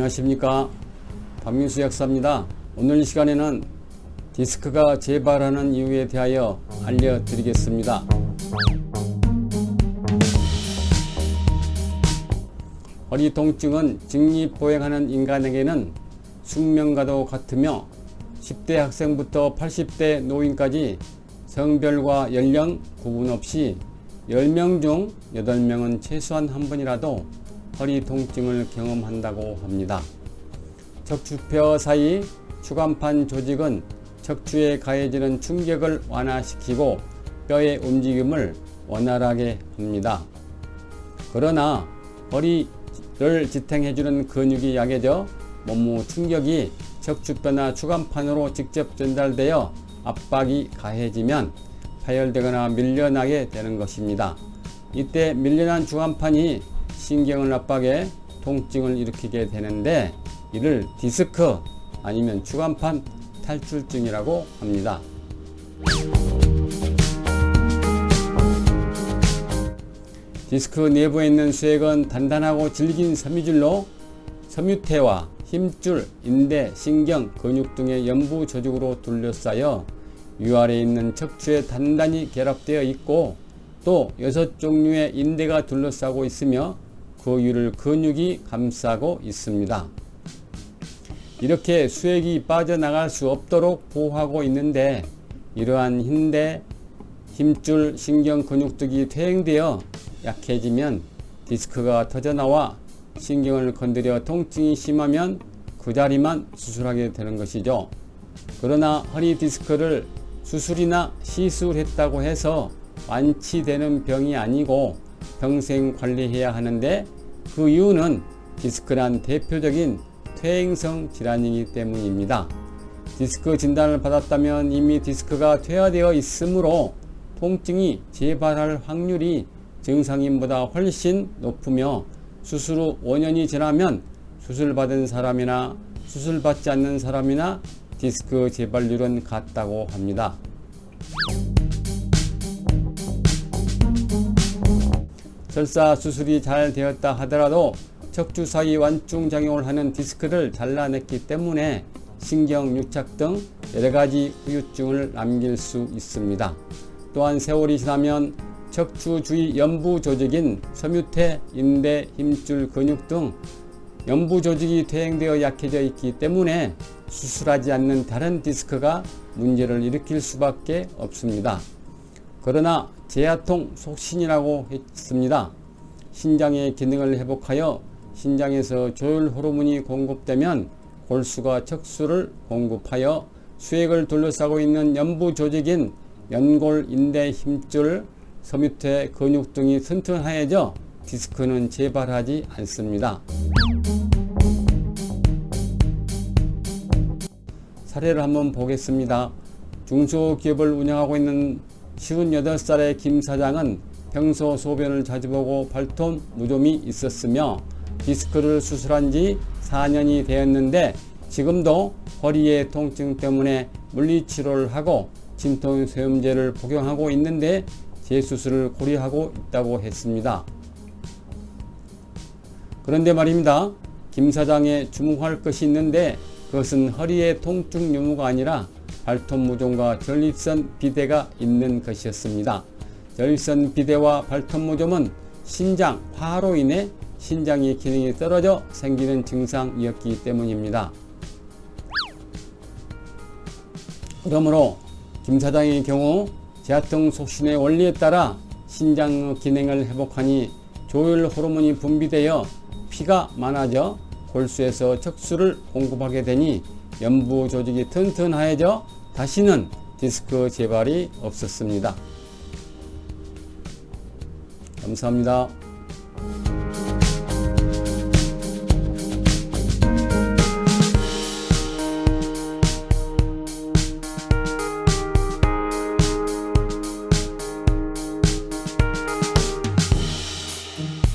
안녕하십니까. 박민수 약사입니다. 오늘 이 시간에는 디스크가 재발하는 이유에 대하여 알려드리겠습니다. 허리 통증은 직립보행하는 인간에게는 숙명과도 같으며 10대 학생부터 80대 노인까지 성별과 연령 구분 없이 10명 중 8명은 최소한 한 번이라도 허리 통증을 경험한다고 합니다. 척추뼈 사이 추간판 조직은 척추에 가해지는 충격을 완화시키고 뼈의 움직임을 원활하게 합니다. 그러나 허리를 지탱해주는 근육이 약해져 몸무 충격이 척추뼈나 추간판으로 직접 전달되어 압박이 가해지면 파열되거나 밀려나게 되는 것입니다. 이때 밀려난 주간판이 신경을 압박해 통증을 일으키게 되는데 이를 디스크 아니면 주간판 탈출증이라고 합니다. 디스크 내부에 있는 수액은 단단하고 질긴 섬유질로 섬유태와 힘줄, 인대, 신경, 근육 등의 연부 조직으로 둘러싸여 위아래에 있는 척추에 단단히 결합되어 있고 또 여섯 종류의 인대가 둘러싸고 있으며 그 위를 근육이 감싸고 있습니다. 이렇게 수액이 빠져나갈 수 없도록 보호하고 있는데 이러한 인대, 힘줄, 신경, 근육 등이 퇴행되어 약해지면 디스크가 터져나와 신경을 건드려 통증이 심하면 그 자리만 수술하게 되는 것이죠. 그러나 허리 디스크를 수술이나 시술했다고 해서 완치되는 병이 아니고 평생 관리해야 하는데 그 이유는 디스크란 대표적인 퇴행성 질환이기 때문입니다. 디스크 진단을 받았다면 이미 디스크가 퇴화되어 있으므로 통증이 재발할 확률이 정상인보다 훨씬 높으며 수술 후 5년이 지나면 수술받은 사람이나 수술받지 않는 사람이나 디스크 재발률은 같다고 합니다. 설사 수술이 잘 되었다 하더라도 척추 사이 완충 작용을 하는 디스크를 잘라냈기 때문에 신경 유착 등 여러 가지 후유증을 남길 수 있습니다. 또한 세월이 지나면 척추 주위 연부 조직인 섬유태, 인대, 힘줄, 근육 등 연부 조직이 퇴행되어 약해져 있기 때문에 수술하지 않는 다른 디스크가 문제를 일으킬 수밖에 없습니다. 그러나 제아통 속신이라고 했습니다. 신장의 기능을 회복하여 신장에서 조율 호르몬이 공급되면 골수가 척수를 공급하여 수액을 둘러싸고 있는 연부 조직인 연골, 인대, 힘줄, 섬유태, 근육 등이 튼튼하여져 디스크는 재발하지 않습니다. 사례를 한번 보겠습니다. 중소기업을 운영하고 있는 58살의 김 사장은 평소 소변을 자주 보고 발톱 무좀이 있었으며 디스크를 수술한 지 4년이 되었는데 지금도 허리의 통증 때문에 물리치료를 하고 진통소염제를 복용하고 있는데 재수술을 고려하고 있다고 했습니다. 그런데 말입니다. 김 사장에 주목할 것이 있는데 그것은 허리의 통증 유무가 아니라 발톱 무좀과 전립선 비대가 있는 것이었습니다. 전립선 비대와 발톱 무좀은 신장 화로 인해 신장의 기능이 떨어져 생기는 증상이었기 때문입니다. 그러므로 김 사장의 경우 제아통 속신의 원리에 따라 신장 기능을 회복하니 조율 호르몬이 분비되어 피가 많아져 골수에서 척수를 공급하게 되니 연부 조직이 튼튼하여져 다시는 디스크 재발이 없었습니다. 감사합니다.